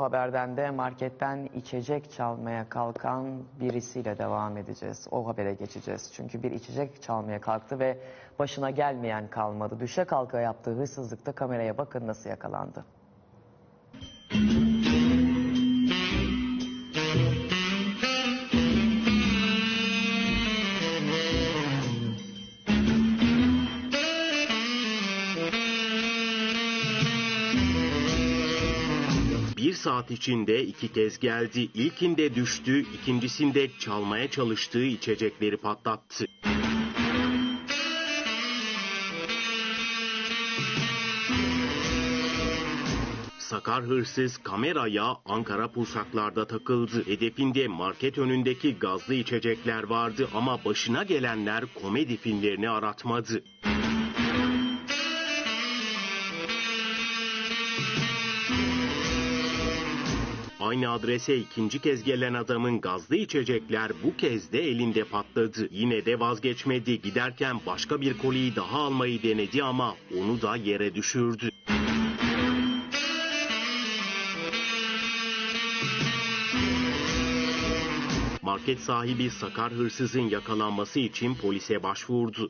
O haberden de marketten içecek çalmaya kalkan birisiyle devam edeceğiz. O habere geçeceğiz. Çünkü bir içecek çalmaya kalktı ve başına gelmeyen kalmadı. Düşe kalka yaptığı hırsızlıkta kameraya bakın nasıl yakalandı. Bir saat içinde iki kez geldi. İlkinde düştü, ikincisinde çalmaya çalıştığı içecekleri patlattı. Sakar hırsız kameraya Ankara Pusaklar'da takıldı. Hedefinde market önündeki gazlı içecekler vardı ama başına gelenler komedi filmlerini aratmadı. Aynı adrese ikinci kez gelen adamın gazlı içecekler bu kez de elinde patladı. Yine de vazgeçmedi. Giderken başka bir koliyi daha almayı denedi ama onu da yere düşürdü. Market sahibi Sakar hırsızın yakalanması için polise başvurdu.